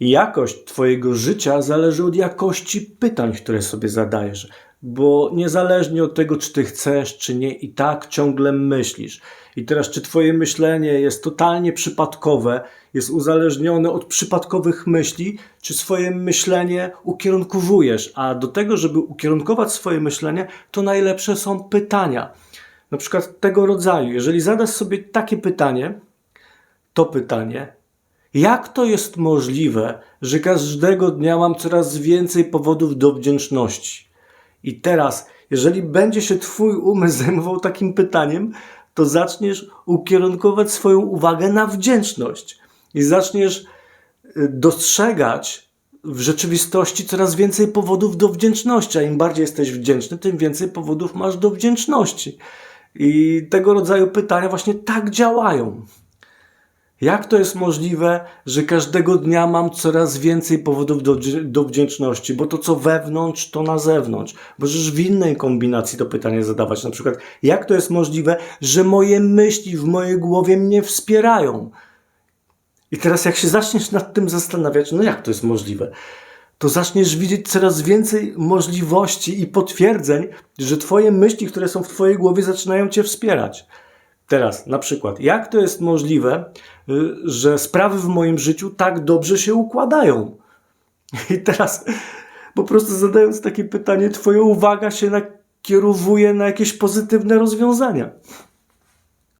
Jakość Twojego życia zależy od jakości pytań, które sobie zadajesz, bo niezależnie od tego, czy Ty chcesz, czy nie, i tak ciągle myślisz. I teraz, czy Twoje myślenie jest totalnie przypadkowe, jest uzależnione od przypadkowych myśli, czy swoje myślenie ukierunkowujesz? A do tego, żeby ukierunkować swoje myślenie, to najlepsze są pytania. Na przykład tego rodzaju. Jeżeli zadasz sobie takie pytanie, to pytanie, jak to jest możliwe, że każdego dnia mam coraz więcej powodów do wdzięczności? I teraz, jeżeli będzie się Twój umysł zajmował takim pytaniem, to zaczniesz ukierunkować swoją uwagę na wdzięczność i zaczniesz y, dostrzegać w rzeczywistości coraz więcej powodów do wdzięczności, a im bardziej jesteś wdzięczny, tym więcej powodów masz do wdzięczności. I tego rodzaju pytania właśnie tak działają. Jak to jest możliwe, że każdego dnia mam coraz więcej powodów do, do wdzięczności? Bo to, co wewnątrz, to na zewnątrz. Możesz w innej kombinacji to pytanie zadawać. Na przykład, jak to jest możliwe, że moje myśli w mojej głowie mnie wspierają? I teraz, jak się zaczniesz nad tym zastanawiać, no jak to jest możliwe, to zaczniesz widzieć coraz więcej możliwości i potwierdzeń, że Twoje myśli, które są w Twojej głowie, zaczynają Cię wspierać. Teraz, na przykład, jak to jest możliwe, y, że sprawy w moim życiu tak dobrze się układają? I teraz, po prostu zadając takie pytanie, Twoja uwaga się nakierowuje na jakieś pozytywne rozwiązania.